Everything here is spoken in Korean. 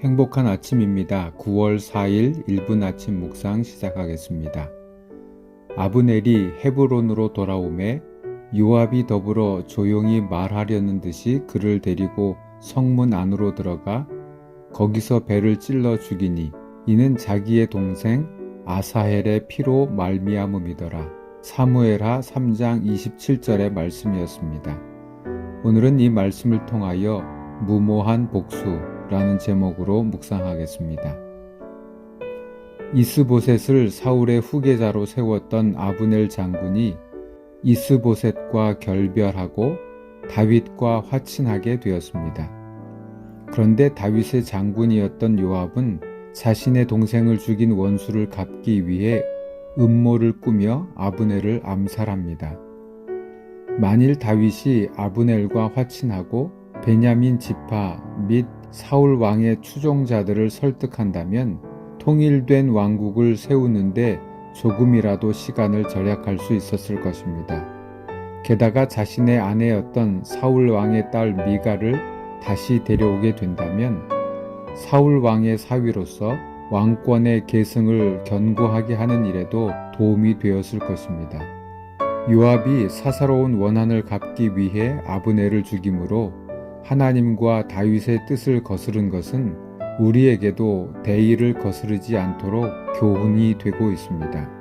행복한 아침입니다. 9월 4일 1분 아침 묵상 시작하겠습니다. 아브넬이 헤브론으로 돌아오매 요압이 더불어 조용히 말하려는 듯이 그를 데리고 성문 안으로 들어가 거기서 배를 찔러 죽이니 이는 자기의 동생 아사헬의 피로 말미암음이더라. 사무엘하 3장 27절의 말씀이었습니다. 오늘은 이 말씀을 통하여 무모한 복수 라는 제목으로 묵상하겠습니다. 이스보셋을 사울의 후계자로 세웠던 아브넬 장군이 이스보셋과 결별하고 다윗과 화친하게 되었습니다. 그런데 다윗의 장군이었던 요압은 자신의 동생을 죽인 원수를 갚기 위해 음모를 꾸며 아브넬을 암살합니다. 만일 다윗이 아브넬과 화친하고 베냐민 지파 및 사울 왕의 추종자들을 설득한다면 통일된 왕국을 세우는데 조금이라도 시간을 절약할 수 있었을 것입니다. 게다가 자신의 아내였던 사울 왕의 딸 미가를 다시 데려오게 된다면 사울 왕의 사위로서 왕권의 계승을 견고하게 하는 일에도 도움이 되었을 것입니다. 요압이 사사로운 원한을 갚기 위해 아브넬을 죽임으로 하나님과 다윗의 뜻을 거스른 것은 우리에게도 대의를 거스르지 않도록 교훈이 되고 있습니다.